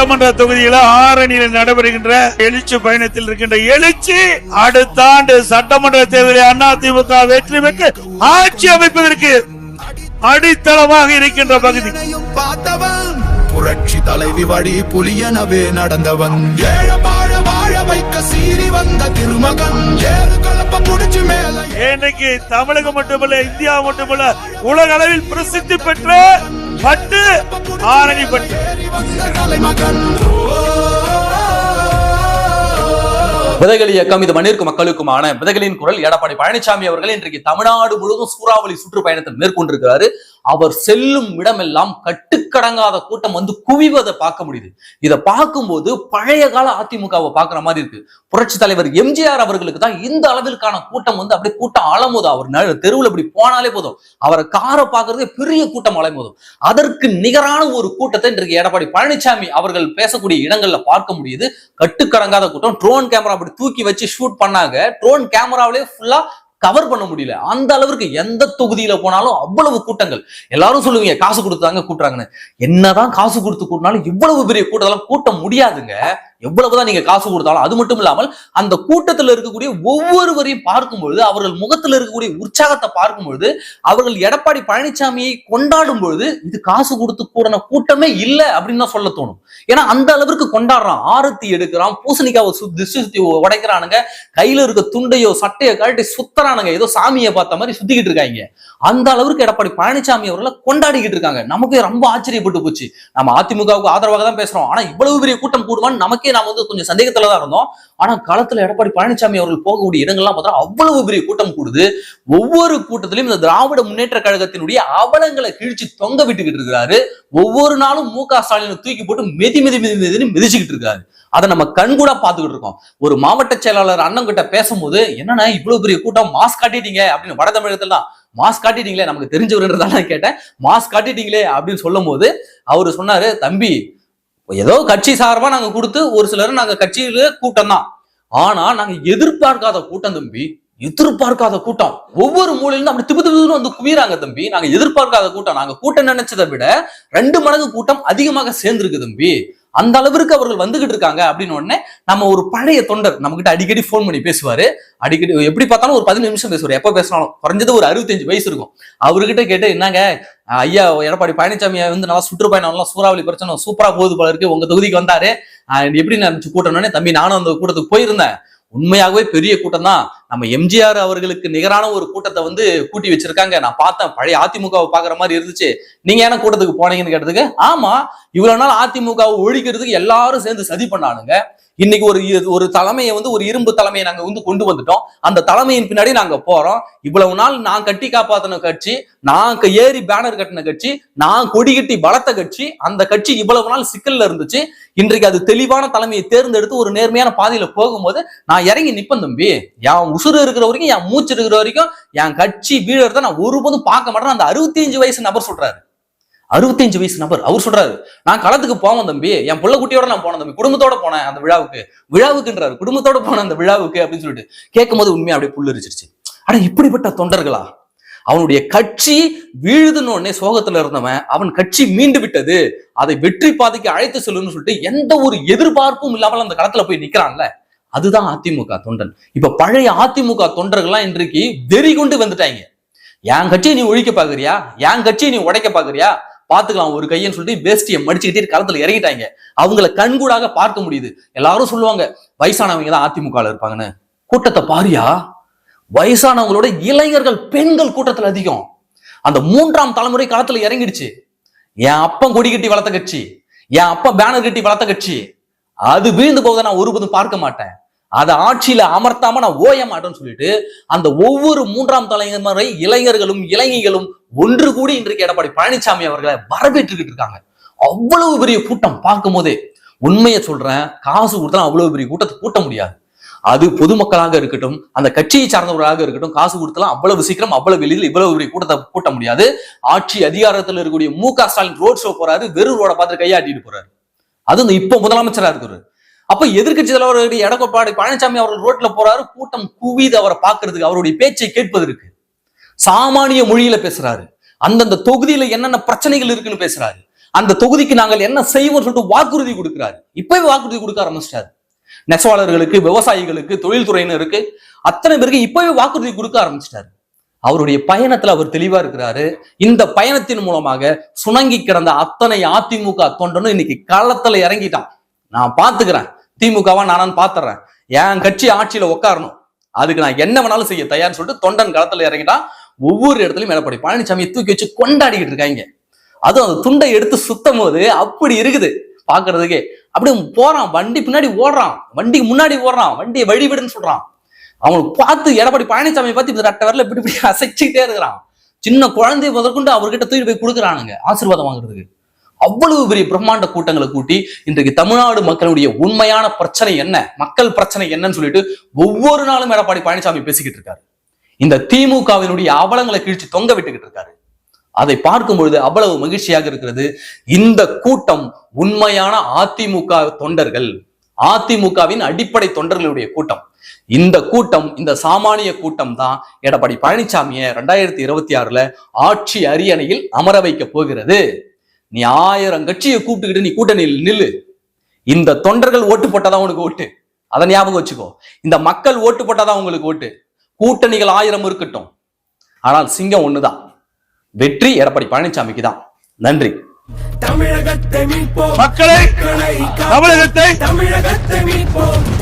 சட்டமன்ற தொகுதியில ஆரணியில் நடைபெறுகின்ற எழுச்சி பயணத்தில் இருக்கின்ற எழுச்சி அடுத்த ஆண்டு சட்டமன்ற தேர்தலில் அதிமுக வெற்றி பெற்று ஆட்சி அமைப்பதற்கு அடித்தளமாக இருக்கின்ற பகுதி. புரட்சி தலைவி வழி புலியனவே நடந்தவன். தமிழகம் மட்டுமல்ல இந்தியா மட்டுமல்ல உலக அளவில் பிரசித்தி பெற்ற பட்டு ஆரணி பட்டு. விதைகள் இயக்கம் இது மண்ணிற்கு மக்களுக்குமான விதைகளின் குரல். எடப்பாடி பழனிசாமி அவர்கள் இன்றைக்கு தமிழ்நாடு முழுவதும் சூறாவளி சுற்றுப்பயணத்தை மேற்கொண்டிருக்கிறாரு. அவர் செல்லும் இடமெல்லாம் கட்டுக்கடங்காத கூட்டம் வந்து குவிவதை பார்க்க முடியுது. இதை பார்க்கும்போது பழைய கால அதிமுகவை பார்க்குற மாதிரி இருக்கு. புரட்சி தலைவர் எம்ஜிஆர் அவர்களுக்கு தான் இந்த அளவிற்கான கூட்டம் வந்து அப்படியே கூட்டம் அலமோதும் அவர் ந- தெருவுல இப்படி போனாலே போதும். அவரை காரை பார்க்கறதே பெரிய கூட்டம் அலைமோதும் அதற்கு நிகரான ஒரு கூட்டத்தை இன்றைக்கு எடப்பாடி பழனிசாமி அவர்கள் பேசக்கூடிய இடங்கள்ல பார்க்க முடியுது. கட்டுக்கடங்காத கூட்டம். ட்ரோன் கேமரா அப்படி தூக்கி வச்சு ஷூட் பண்ணாங்க. ட்ரோன் கேமராவிலே ஃபுல்லா கவர் பண்ண முடியல. அந்த அளவுக்கு எந்த தொகுதியில போனாலும் அவ்வளவு கூட்டங்கள். எல்லாரும் சொல்லுவீங்க காசு கொடுத்தாங்க கூட்டுறாங்கன்னு. என்னதான் காசு கொடுத்து கூட்டினாலும் இவ்வளவு பெரிய கூட்டத்தெல்லாம் கூட்ட முடியாதுங்க. எவ்வளவுதான் நீங்க காசு கொடுத்தாலும் அது மட்டும் இல்லாமல் அந்த கூட்டத்தில் இருக்கக்கூடிய ஒவ்வொருவரையும் பார்க்கும்பொழுது அவர்கள் முகத்துல இருக்கக்கூடிய உற்சாகத்தை பார்க்கும்பொழுது அவர்கள் எடப்பாடி பழனிசாமியை கொண்டாடும் பொழுது இது காசு கொடுத்து கூடன கூட்டமே இல்லை அப்படின்னு தான் சொல்ல தோணும். ஏன்னா அந்த அளவிற்கு கொண்டாடுறான். ஆரத்தி எடுக்கிறான் பூசணிக்காவை சுத்தி திசு சுத்தி உடைக்கிறானுங்க கையில இருக்க துண்டையோ சட்டையோ கழட்டி சுத்தறானுங்க ஏதோ சாமியை பார்த்த மாதிரி சுத்திக்கிட்டு இருக்காங்க. அந்த அளவிற்கு எடப்பாடி பழனிசாமி அவர்களை கொண்டாடிக்கிட்டு இருக்காங்க. நமக்கே ரொம்ப ஆச்சரியப்பட்டு போச்சு. நம்ம அதிமுகவுக்கு ஆதரவாக தான் பேசுறோம். ஆனா இவ்வளவு பெரிய கூட்டம் கூடுவான்னு நமக்கே நாம வந்து கொஞ்சம் சந்தேகத்துல தான் இருந்தோம். ஆனா களத்துல எடப்பாடி பழனிசாமி அவர்கள் போகக்கூடிய இடங்கள்லாம் பார்த்தா அவ்வளவு பெரிய கூட்டம் கூடுது. ஒவ்வொரு கூட்டத்திலும் இந்த திராவிட முன்னேற்ற கழகத்தினுடைய அவலங்களை கிழிச்சு தொங்க விட்டுக்கிட்டு இருக்கிறாரு. ஒவ்வொரு நாளும் மு க ஸ்டாலினை தூக்கி போட்டு மெதி மெதி மெதி மெதினு மிதிச்சுக்கிட்டு இருக்காரு. அதை நம்ம கண்கூடா பார்த்துக்கிட்டு இருக்கோம். ஒரு மாவட்ட செயலாளர் அண்ணன் கிட்ட பேசும்போது என்னன்னா இவ்வளவு பெரிய கூட்டம்? மாஸ்க் காட்டிட்டீங்க அப்படின்னு வட தமிழகத்துல தான் மாஸ்க் காட்டிட்டீங்களே? நமக்கு தெரிஞ்சவருன்றதால கேட்டேன். மாஸ்க் காட்டிட்டீங்களே? அப்படின்னு சொல்லும் போது அவரு சொன்னாரு தம்பி ஏதோ கட்சி சார்பா நாங்க கொடுத்து ஒரு சிலர் நாங்க கட்சியில கூட்டம் தான் ஆனா நாங்க எதிர்பார்க்காத கூட்டம் தம்பி எதிர்பார்க்காத கூட்டம். ஒவ்வொரு மூலையிலும் அப்படி திப்பு திப்புன்னு வந்து குவியறாங்க தம்பி நாங்க எதிர்பார்க்காத கூட்டம். நாங்க கூட்டம் நினைச்சதை விட ரெண்டு மடங்கு கூட்டம் அதிகமாக சேர்ந்திருக்கு தம்பி. அந்த அளவிற்கு அவர்கள் வந்துகிட்டு இருக்காங்க அப்படின்னு உடனே நம்ம ஒரு பழைய தொண்டர் நம்ம கிட்ட அடிக்கடி ஃபோன் பண்ணி பேசுவாரு. அடிக்கடி எப்படி பார்த்தாலும் ஒரு பதினஞ்சு நிமிஷம் பேசுவார். எப்ப பேசினாலும் குறைஞ்சது ஒரு அறுபத்தஞ்சு வயசு இருக்கும். அவர்கிட்ட கேட்டு என்னங்க ஐயா எடப்பாடி பழனிசாமி வந்து நல்லா சுற்றுப்பயணம்லாம் சூறாவளி பிரச்சனை சூப்பரா போகுது போல இருக்கு. உங்க தொகுதிக்கு வந்தாரு. எப்படி நினைச்சு கூட்டணும்னே தம்பி நானும் அந்த கூட்டத்துக்கு போயிருந்தேன். உண்மையாகவே பெரிய கூட்டம் தான். நம்ம எம்ஜிஆர் அவர்களுக்கு நிகரான ஒரு கூட்டத்தை வந்து கூட்டி வச்சிருக்காங்க. நான் பார்த்தேன். பழைய அதிமுகவை பாக்குற மாதிரி இருந்துச்சு. நீங்க ஏன்னா கூட்டத்துக்கு போனீங்கன்னு கேட்டதுக்கு ஆமா இவ்வளவு நாள் அதிமுகவை ஒழிக்கிறதுக்கு எல்லாரும் சேர்ந்து சதி பண்ணானுங்க. இன்னைக்கு ஒரு ஒரு தலைமையை வந்து ஒரு இரும்பு தலைமையை நாங்க வந்து கொண்டு வந்துட்டோம். அந்த தலைமையின் பின்னாடி நாங்க போறோம். இவ்வளவு நாள் நான் கட்டி காப்பாத்தின கட்சி நான் ஏறி பேனர் கட்டின கட்சி நான் கொடி கட்டி பலத்த கட்சி அந்த கட்சி இவ்வளவு நாள் சிக்கல்ல இருந்துச்சு. இன்றைக்கு அது தெளிவான தலைமையை தேர்ந்தெடுத்து ஒரு நேர்மையான பாதையில போகும்போது நான் இறங்கி நிப்பன் தம்பி. என் உசுறு இருக்கிற வரைக்கும் என் மூச்சு இருக்கிற வரைக்கும் என் கட்சி வீழறத நான் ஒருபோதும் பார்க்க மாட்டேன் அந்த அறுபத்தி வயசு நபர் சொல்றாரு. அறுபத்தஞ்சு வயசு நபர். அவர் சொல்றாரு நான் களத்துக்கு போவேன் தம்பி. என் பிள்ளை குட்டியோட நான் போனேன் தம்பி. குடும்பத்தோட போனேன் அந்த விழாவுக்கு. விழாவுக்குன்றாரு. குடும்பத்தோட போனேன் அந்த விழாவுக்கு அப்படின்னு சொல்லிட்டு கேட்கும் போது உண்மையா அப்படியே புல்லரிச்சிருச்சு ஆனா இப்படிப்பட்ட தொண்டர்களா? அவனுடைய கட்சி வீழுதுன்னு உடனே சோகத்துல இருந்தவன் அவன் கட்சி மீண்டு விட்டது. அதை வெற்றி பாதைக்கு அழைத்து செல்லுன்னு சொல்லிட்டு எந்த ஒரு எதிர்பார்ப்பும் இல்லாமல் அந்த களத்துல போய் நிக்கிறான்ல. அதுதான் அதிமுக தொண்டன். இப்ப பழைய அதிமுக தொண்டர்கள்லாம் இன்றைக்கு வெறி கொண்டு வந்துட்டாங்க. என் கட்சியை நீ ஒழிக்க பாக்குறியா? என் கட்சியை நீ உடைக்க பாக்குறியா? பாத்துக்கலாம் ஒரு கையன்னு சொல்லிட்டு வேஷ்டியை மடிச்சுக்கிட்டே களத்துல இறங்கிட்டாங்க. அவங்கள கண்கூடாக பார்க்க முடியுது. எல்லாரும் சொல்லுவாங்க வயசானவங்க தான் அதிமுகல இருப்பாங்கன்னு. கூட்டத்தை பாரியா? வயசானவங்களோட இளைஞர்கள் பெண்கள் கூட்டத்துல அதிகம். அந்த மூன்றாம் தலைமுறை களத்துல இறங்கிடுச்சு. என் அப்பன் கொடி கட்டி வளர்த்த கட்சி என் அப்பா பேனர் கட்டி வளர்த்த கட்சி. அது வீழ்ந்து போக நான் ஒருபோதும் பார்க்க மாட்டேன். அதை ஆட்சியில அமர்த்தாம நான் ஓய மாட்டேன்னு சொல்லிட்டு அந்த ஒவ்வொரு மூன்றாம் தலைமுறை இளைஞர்களும் இளைஞர்களும் ஒன்று கூடி இன்றைக்கு எடப்பாடி பழனிசாமி அவர்களை வரவேற்றுக்கிட்டு இருக்காங்க. அவ்வளவு பெரிய கூட்டம் பார்க்கும் போதே உண்மையை சொல்றேன் காசு கொடுத்தா அவ்வளவு பெரிய கூட்டத்தை கூட்ட முடியாது. அது பொதுமக்களாக இருக்கட்டும் அந்த கட்சியை சார்ந்தவர்களாக இருக்கட்டும் காசு கொடுத்தலாம் அவ்வளவு சீக்கிரம் அவ்வளவு எளிதில் இவ்வளவு பெரிய கூட்டத்தை கூட்ட முடியாது. ஆட்சி அதிகாரத்தில் இருக்கக்கூடிய மு க ஸ்டாலின் ரோட் ஷோ போறாரு வெறும் ரோட பார்த்து கையாட்டிட்டு போறாரு. அது இந்த இப்போ முதலமைச்சரா இருக்கிறாரு அப்ப எதிர்க்கட்சி தலைவர் எடப்பாடி பழனிசாமி அவர்கள் ரோட்ல போறாரு கூட்டம் குவிது அவரை பாக்குறதுக்கு அவருடைய பேச்சை கேட்பதற்கு. சாமானிய மொழியில பேசுறாரு. அந்தந்த தொகுதியில என்னென்ன பிரச்சனைகள் இருக்குன்னு பேசுறாரு. அந்த தொகுதிக்கு நாங்கள் என்ன செய்வோம் சொல்லிட்டு வாக்குறுதி கொடுக்கிறாரு. இப்பவே வாக்குறுதி கொடுக்க ஆரம்பிச்சிட்டாரு. நெசவாளர்களுக்கு விவசாயிகளுக்கு தொழில்துறையினருக்கு அத்தனை பேருக்கு இப்பவே வாக்குறுதி கொடுக்க ஆரம்பிச்சிட்டாரு. அவருடைய பயணத்துல அவர் தெளிவா இருக்கிறாரு. இந்த பயணத்தின் மூலமாக சுணங்கி கிடந்த அத்தனை அதிமுக தொண்டனும் இன்னைக்கு களத்துல இறங்கிட்டான். நான் பாத்துக்கிறேன். திமுகவா நானான்னு பாத்துறேன். என் கட்சி ஆட்சியில உட்காரணும் அதுக்கு நான் என்ன வேணாலும் செய்ய தயார்னு சொல்லிட்டு தொண்டன் களத்துல இறங்கிட்டான். ஒவ்வொரு இடத்துலயும் எடப்பாடி பழனிசாமியை தூக்கி வச்சு கொண்டாடிக்கிட்டு இருக்காங்க. அதுவும் அந்த துண்டை எடுத்து சுத்தும் போது அப்படி இருக்குது. பாக்குறதுக்கே அப்படியே போறான் வண்டி பின்னாடி ஓடுறான். வண்டிக்கு முன்னாடி ஓடுறான். வண்டியை வழிவிடுன்னு சொல்றான். அவனுக்கு பார்த்து எடப்பாடி பழனிசாமி பார்த்து இப்படி ரெட்டை வரல இப்படி இப்படி அசைச்சுக்கிட்டே இருக்கிறான். சின்ன குழந்தை முதற்கொண்டு அவர்கிட்ட தூக்கி போய் கொடுக்குறானுங்க ஆசீர்வாதம் வாங்குறதுக்கு. அவ்வளவு பெரிய பிரம்மாண்ட கூட்டங்களை கூட்டி இன்றைக்கு தமிழ்நாடு மக்களுடைய உண்மையான பிரச்சனை என்ன? மக்கள் பிரச்சனை என்னன்னு சொல்லிட்டு ஒவ்வொரு நாளும் எடப்பாடி பழனிசாமி பேசிக்கிட்டு இருக்காரு. இந்த திமுகவினுடைய அவலங்களை கிழிச்சு தொங்க விட்டுக்கிட்டு இருக்காரு. அதை பார்க்கும் பொழுது அவ்வளவு மகிழ்ச்சியாக இருக்கிறது. இந்த கூட்டம் உண்மையான அதிமுக தொண்டர்கள் அதிமுகவின் அடிப்படை தொண்டர்களுடைய கூட்டம். இந்த கூட்டம் இந்த சாமானிய கூட்டம் தான் எடப்பாடி பழனிசாமியை ரெண்டாயிரத்தி இருபத்தி ஆறுல ஆட்சி அரியணையில் அமர வைக்க போகிறது. நீ ஆயிரம் கட்சியை கூப்பிட்டுக்கிட்டு நீ கூட்டணியில் நில்லு. இந்த தொண்டர்கள் ஓட்டு போட்டாதான் உனக்கு ஓட்டு. அதை ஞாபகம் வச்சுக்கோ. இந்த மக்கள் ஓட்டு போட்டாதான் உங்களுக்கு ஓட்டு. கூட்டணிகள் ஆயிரம் இருக்கட்டும். ஆனால் சிங்கம் ஒண்ணுதான். வெற்றி எடப்பாடி பழனிசாமிக்கு தான். நன்றி. தமிழகத்தை மீட்போம். மக்களை. தமிழகத்தை தமிழகத்தை மீட்போம்.